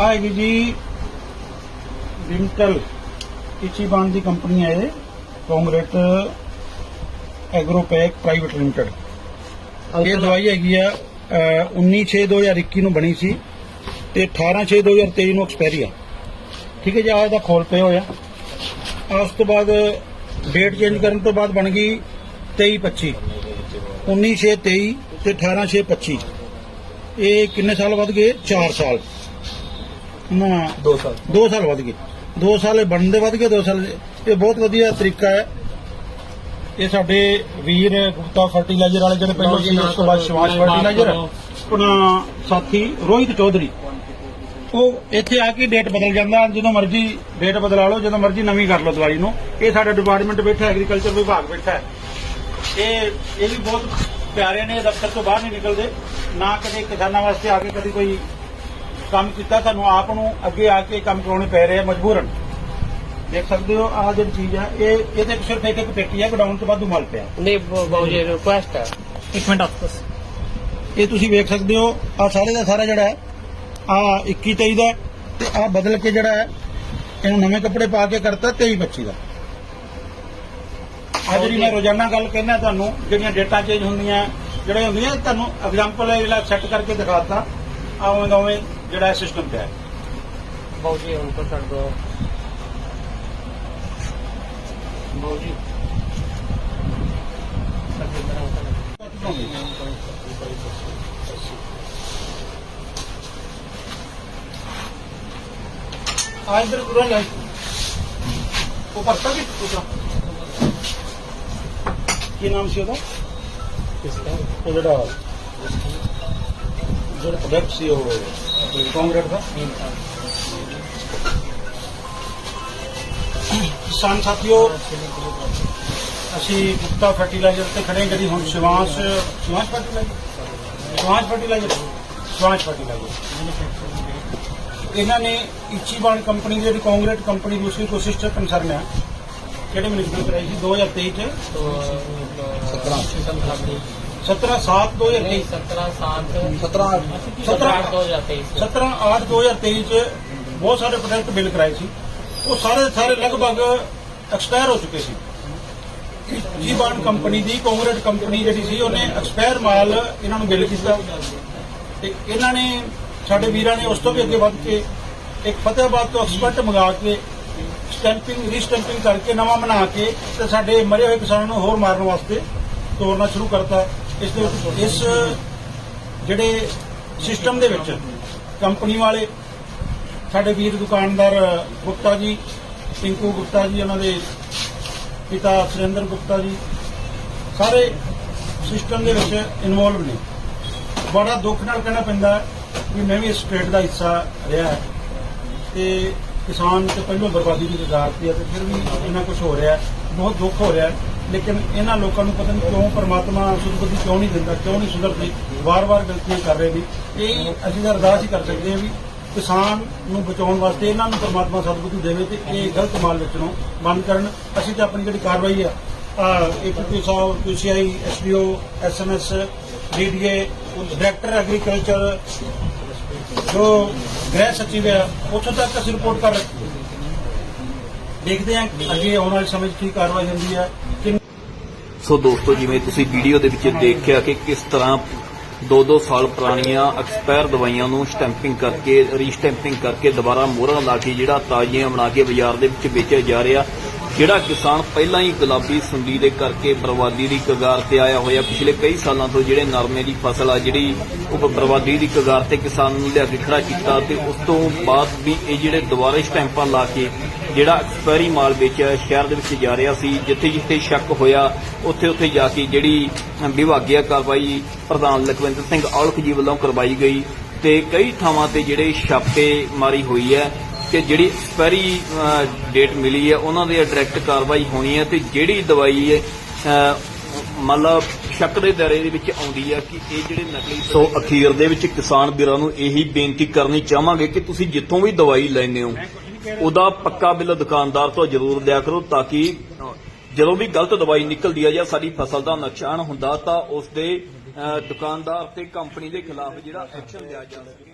ਆ ਹੈਗੀ ਜੀ ਵਿੰਕਲ ਇਚੀਬਾਨ ਦੀ ਕੰਪਨੀ ਹੈ ਇਹ ਕੰਗਰੇਟ ਐਗਰੋਪੈਕ ਪ੍ਰਾਈਵੇਟ ਲਿਮਟਿਡ। ਇਹ ਦਵਾਈ ਹੈਗੀ ਆ 19/6/2021 ਨੂੰ ਬਣੀ ਸੀ ਤੇ 18/6/2023 ਨੂੰ ਐਕਸਪਾਇਰੀ ਆ। ਠੀਕ ਹੈ ਜੀ ਆ ਇਹਦਾ ਖੋਲ ਪਿਆ ਹੋਇਆ। ਉਸ ਤੋਂ ਬਾਅਦ ਡੇਟ ਚੇਂਜ ਕਰਨ ਤੋਂ ਬਾਅਦ ਬਣ ਗਈ 23/25 19/6/23 ਤੇ 18/6/25 ਇਹ ਕਿੰਨੇ ਸਾਲ ਵੱਧ ਗਏ? 4 ਸਾਲ। ਨਾ। 2 ਸਾਲ। 2 ਸਾਲ ਵੱਧ ਗਏ। 2 ਸਾਲ ਇਹ ਬਣਨ ਦੇ ਵੱਧ ਗਏ 2 ਸਾਲ ਇਹ ਬਹੁਤ ਵਧੀਆ ਤਰੀਕਾ ਹੈ। ਇਹ ਸਾਡੇ ਵੀਰ ਗੁਪਤਾ ਫਰਟੀਲਾਈਜ਼ਰ ਵਾਲੇ ਜਿਹੜੇ ਪਹਿਲਾਂ ਸੀ ਉਸ ਤੋਂ ਬਾਅਦ ਸ਼ਿਵਾਸ਼ ਫਰਟੀਲਾਈਜ਼ਰ ਆਪਣਾ ਸਾਥੀ ਰੋਹਿਤ ਚੌਧਰੀ। ਉਹ ਇੱਥੇ ਆ ਕੇ ਡੇਟ ਬਦਲ ਜਾਂਦਾ ਜਦੋਂ ਮਰਜ਼ੀ ਡੇਟ ਬਦਲਾ ਲਓ ਜਦੋਂ ਮਰਜ਼ੀ ਨਵੀਂ ਕਰ ਲਓ ਦਵਾਈ ਨੂੰ। ਇਹ ਸਾਡਾ ਡਿਪਾਰਟਮੈਂਟ ਬੈਠਾ ਐਗਰੀਕਲਚਰ ਵਿਭਾਗ ਬੈਠਾ ਹੈ। ਇਹ ਇਹ ਵੀ ਬਹੁਤ ਪਿਆਰੇ ਨੇ ਦਫ਼ਤਰ ਤੋਂ ਬਾਹਰ ਨਹੀਂ ਨਿਕਲਦੇ। ਨਾ ਕਦੇ ਕਿਸਾਨਾਂ ਵਾਸਤੇ ਆ ਕੇ ਕਦੀ ਕੋਈ ਕੰਮ ਕੀਤਾ ਤੁਹਾਨੂੰ ਆਪ ਨੂੰ ਅੱਗੇ ਆ ਕੇ ਕੰਮ ਕਰਾਉਣੇ ਪੈ ਰਹੇ ਆ ਮਜਬੂਰਨ। ਦੇਖ ਸਕਦੇ ਹੋ ਆਹ ਜਿਹੜੀ ਚੀਜ਼ ਆ ਇਹ ਇਹਦੇ ਸਿਰਫ ਇੱਕ ਇੱਕ ਪੇਟੀ ਹੈ ਗਡਾਊਨ ਤੋਂ ਵਾਧੂ ਮਾਲ ਪਿਆ। ਨਹੀਂ ਬਾਬੂ ਜੀ ਰਿਕੁਐਸਟ ਹੈ ਇੱਕ ਮਿੰਟ ਆਪਸ ਇਹ ਤੁਸੀਂ ਵੇਖ ਸਕਦੇ ਹੋ ਆ ਸਾਰੇ ਦਾ ਸਾਰਾ ਜਿਹੜਾ ਹੈ ਆ 21 23 ਦਾ ਤੇ ਆ ਬਦਲ ਕੇ ਜਿਹੜਾ ਹੈ ਇਹਨੂੰ ਨਵੇਂ ਕੱਪੜੇ ਪਾ ਕੇ ਕਰਤਾ 23 25 ਦਾ। ਆ ਜਿਹੜੀ ਮੈਂ ਰੋਜ਼ਾਨਾ ਗੱਲ ਕਹਿੰਦਾ ਤੁਹਾਨੂੰ ਜਿਹੜੀਆਂ ਡੇਟਾ ਚੇਂਜ ਹੁੰਦੀਆਂ ਜਿਹੜੇ ਹੁੰਦੀਆਂ ਤੁਹਾਨੂੰ ਐਗਜ਼ਾਮਪਲ ਜਿਹੜਾ ਸੈੱਟ ਕਰਕੇ ਦਿਖਾਤਾ ਆਵੇਂ ਉਵੇਂ ਜਿਹੜਾ ਸਿਸਟਮ ਪਿਆ ਹੈ। ਬਾਬੂ ਜੀ ਹੁਣ ਤੋਂ ਛੱਡ ਦੋ ਬਾਬੂ ਜੀ। ਆ ਇਧਰ ਪੂਰਾ ਲੈ। ਉਹ ਪਰਤਾ ਵੀ ਦੂਸਰਾ ਕੀ ਨਾਮ ਸੀ ਉਹਦਾ? ਉਹ ਜਿਹੜਾ ਜਿਹੜਾ ਪ੍ਰੋਡਕਟ ਸੀ ਉਹ ਕਾਂਗਰੇਟ ਦਾ ਕਿਸਾਨ ਸਾਥੀਓ ਅਸੀਂ ਗੁਪਤਾ ਫਰਟੀਲਾਈਜ਼ਰ ਤੇ ਖੜੇ ਜਿਹੜੀ ਹੁਣ Shivansh Shivansh fertilizer? Shivansh fertilizer? Shivansh fertilizer. ਇਹਨਾਂ ਨੇ ਇਚੀਬਾਨ ਕੰਪਨੀ ਦੀ ਜਿਹੜੀ ਕਾਂਗਰੇਟ ਕੰਪਨੀ ਦੂਸਰੀ ਕੋ ਸਿਸਟਰ ਕੰਸਰਨ ਹੈ ਕਿਹੜੇ ਮਿਨਿਸਟਰ ਕਰਾਈ ਸੀ? 2023 ਚ? तो 17 7 2023 सत्रह सात 17 सत्रह आठ दो हजार तेईस 17 8 2023 ਚ ਬਹੁਤ ਸਾਰੇ ਪ੍ਰੋਡਕਟ ਬਿਲ ਕਰਾਏ ਸੀ ਉਹ ਸਾਰੇ ਦੇ ਸਾਰੇ ਲਗਭਗ ਐਕਸਪਾਇਰ ਹੋ ਚੁੱਕੇ ਸੀ ਇਚੀਬਾਨ ਕੰਪਨੀ ਦੀ ਕਾਂਗਰੇਟ ਕੰਪਨੀ ਜਿਹੜੀ ਸੀ ਉਹਨੇ ਐਕਸਪਾਇਰ ਮਾਲ ਇਹਨਾਂ ਨੂੰ ਬਿਲ ਕੀਤਾ ਤੇ ਇਹਨਾਂ ਨੇ ਸਾਡੇ ਵੀਰਾਂ ਨੇ ਉਸ ਤੋਂ ਵੀ ਅੱਗੇ ਵੱਧ ਕੇ ਇੱਕ ਫਤਿਹਾਬਾਦ ਤੋਂ ਐਕਸਪਰਟ ਮੰਗਾ ਕੇ ਸਟੈਂਪਿੰਗ ਰੀਸਟੈਂਪਿੰਗ ਕਰਕੇ ਨਵਾਂ ਬਣਾ ਕੇ ਤੇ ਸਾਡੇ ਮਰੇ ਹੋਏ ਕਿਸਾਨਾਂ ਨੂੰ ਹੋਰ ਮਾਰਨ ਵਾਸਤੇ ਤੋੜਨਾ ਸ਼ੁਰੂ ਕਰਤਾ ਇਸ ਦੇ ਵਿੱਚ ਇਸ ਜਿਹੜੇ ਸਿਸਟਮ ਦੇ ਵਿੱਚ ਕੰਪਨੀ ਵਾਲੇ, ਸਾਡੇ ਵੀਰ ਦੁਕਾਨਦਾਰ ਗੁਪਤਾ ਜੀ, ਪਿੰਕੂ ਗੁਪਤਾ ਜੀ, ਉਹਨਾਂ ਦੇ ਪਿਤਾ ਸੁਰਿੰਦਰ ਗੁਪਤਾ ਜੀ, ਸਾਰੇ ਸਿਸਟਮ ਦੇ ਵਿੱਚ ਇਨਵੋਲਵ ਨੇ। ਬੜਾ ਦੁੱਖ ਨਾਲ ਕਹਿਣਾ ਪੈਂਦਾ ਹੈ ਵੀ ਮੈਂ ਵੀ ਇਸ ਸਟੇਟ ਦਾ ਹਿੱਸਾ ਰਿਹਾ ਹੈ। ਤੇ ਕਿਸਾਨ ਤੇ ਪਹਿਲਾਂ ਬਰਬਾਦੀ ਦੀ ਗੁਜ਼ਾਰਤੀ ਹੈ ਤੇ ਫਿਰ ਵੀ ਇੰਨਾ ਕੁਝ ਹੋ ਰਿਹਾ ਬਹੁਤ ਦੁੱਖ ਹੋ ਰਿਹਾ ਲੇਕਿਨ ਇਹਨਾਂ ਲੋਕਾਂ ਨੂੰ ਪਤਾ ਨਹੀਂ ਕਿਉਂ ਪਰਮਾਤਮਾ ਸੁਧਬੁੱਧੀ ਕਿਉਂ ਨਹੀਂ ਦਿੰਦਾ, ਕਿਉਂ ਨਹੀਂ ਸੁਧਰਦੇ ਵਾਰ-ਵਾਰ ਗਲਤੀਆਂ ਕਰ ਰਹੇ ਨੇ। ਇਹ ਅਸੀਂ ਤਾਂ ਅਰਦਾਸ ਹੀ ਕਰ ਸਕਦੇ ਹਾਂ ਵੀ ਕਿਸਾਨ ਨੂੰ ਬਚਾਉਣ ਵਾਸਤੇ ਇਹਨਾਂ ਨੂੰ ਪਰਮਾਤਮਾ ਸਤਿਬੁੱਧੀ ਦੇਵੇ ਤੇ ਇਹ ਗਲਤ ਮਾਲ ਵੇਚਣੋਂ ਬੰਦ ਕਰਨ। ਅਸੀਂ ਤਾਂ ਆਪਣੀ ਜਿਹੜੀ ਕਾਰਵਾਈ ਆ ਏਪੀਪੀ ਸਾਹਿਬ PCI SDO SMS DDA director agriculture, ਜੋ ਗ੍ਰਹਿ ਸਚਿਵ ਹੈ ਉੱਥੋਂ ਤੱਕ ਅਸੀਂ ਰਿਪੋਰਟ ਕਰ ਦੇਖਦੇ ਹਾਂ ਅੱਗੇ ਆਉਣ ਵਾਲੇ ਸਮੇਂ 'ਚ ਕੀ ਕਾਰਵਾਈ ਹੁੰਦੀ ਹੈ ਸੋ ਦੋਸਤੋ, ਜਿਵੇਂ ਤੁਸੀਂ ਵੀਡੀਓ ਦੇ ਵਿੱਚ ਦੇਖਿਆ ਕਿ ਕਿਸ ਤਰ੍ਹਾਂ 2-2 ਸਾਲ ਪੁਰਾਣੀਆਂ ਐਕਸਪਾਇਰ ਦਵਾਈਆਂ ਨੂੰ ਸਟੈਂਪਿੰਗ ਕਰਕੇ, ਰੀਸਟੈਂਪਿੰਗ ਕਰਕੇ ਦੁਬਾਰਾ ਮੋਹਰਾਂ ਲਾ ਕੇ ਜਿਹੜਾ ਤਾਜ਼ੀਆਂ ਬਣਾ ਕੇ ਬਾਜ਼ਾਰ ਦੇ ਵਿੱਚ ਵੇਚਿਆ ਜਾ ਰਿਹਾ, ਜਿਹੜਾ ਕਿਸਾਨ ਪਹਿਲਾਂ ਹੀ ਗੁਲਾਬੀ ਸੁੰਡੀ ਦੇ ਕਰਕੇ ਬਰਬਾਦੀ ਦੀ ਕਗਾਰ ਤੇ ਆਇਆ ਹੋਇਆ ਪਿਛਲੇ ਕਈ ਸਾਲਾਂ ਤੋਂ ਜਿਹੜੇ ਨਰਮੇ ਦੀ ਫਸਲ ਆ, ਜਿਹੜੀ ਉਹ ਬਰਬਾਦੀ ਦੀ ਕਗਾਰ ਤੇ ਕਿਸਾਨ ਨੂੰ ਲਿਆ ਕੇ ਖੜਾ ਕੀਤਾ ਤੇ ਉਸ ਤੋਂ ਬਾਅਦ ਵੀ ਇਹ ਜਿਹੜੇ ਦੁਬਾਰਾ ਸਟੈਂਪਾਂ ਲਾ ਕੇ ਜਿਹੜਾ ਐਕਸਪਾਇਰੀ ਮਾਲ ਵੇਚਿਆ ਸ਼ਹਿਰ ਦੇ ਵਿੱਚ ਜਾ ਰਿਹਾ ਸੀ, ਜਿੱਥੇ ਜਿੱਥੇ ਸ਼ੱਕ ਹੋਇਆ, ਉੱਥੇ ਉੱਥੇ ਜਾ ਕੇ ਜਿਹੜੀ ਵਿਭਾਗੀय ਕਾਰਵਾਈ ਪ੍ਰਧਾਨ ਲਖਵਿੰਦਰ ਸਿੰਘ ਔਲਖ ਜੀ ਵੱਲੋਂ ਕਰਵਾਈ ਗਈ ਤੇ ਕਈ ਥਾਵਾਂ ਤੇ ਜਿਹੜੇ ਛਾਪੇ ਮਾਰੀ ਹੋਈ ਹੈ ਕਿ ਜਿਹੜੀ ਐਕਸਪਾਇਰੀ ਡੇਟ ਮਿਲੀ ਹੈ, ਉਹਨਾਂ ਦੇ ਡਾਇਰੈਕਟ ਕਾਰਵਾਈ ਹੋਣੀ ਹੈ ਤੇ ਜਿਹੜੀ ਦਵਾਈ ਹੈ ਮਤਲਬ ਸ਼ੱਕ ਦੇ ਦਾਇਰੇ ਦੇ ਵਿੱਚ ਆਉਂਦੀ ਹੈ ਕਿ ਇਹ ਜਿਹੜੇ ਨਕਲੀ ਸੋ ਅਖੀਰ ਦੇ ਵਿੱਚ ਕਿਸਾਨ ਵੀਰਾਂ ਨੂੰ ਇਹੀ ਬੇਨਤੀ ਕਰਨੀ ਚਾਹਾਂਗੇ ਕਿ ਤੁਸੀਂ ਜਿੱਥੋਂ ਵੀ ਦਵਾਈ ਲੈਂਦੇ ਹੋ ਉਹਦਾ ਪੱਕਾ ਬਿੱਲ ਦੁਕਾਨਦਾਰ ਤੋਂ ਜ਼ਰੂਰ ਲਿਆ ਕਰੋ ਤਾਂ ਕਿ ਜਦੋਂ ਵੀ ਗਲਤ ਦਵਾਈ ਨਿਕਲਦੀ ਆ ਜਾਂ ਸਾਡੀ ਫਸਲ ਦਾ ਨੁਕਸਾਨ ਹੁੰਦਾ ਤਾਂ ਉਸ ਦੇ ਦੁਕਾਨਦਾਰ ਤੇ ਕੰਪਨੀ ਦੇ ਖਿਲਾਫ ਜਿਹੜਾ ਐਕਸ਼ਨ ਲਿਆ ਜਾ ਸਕੇ।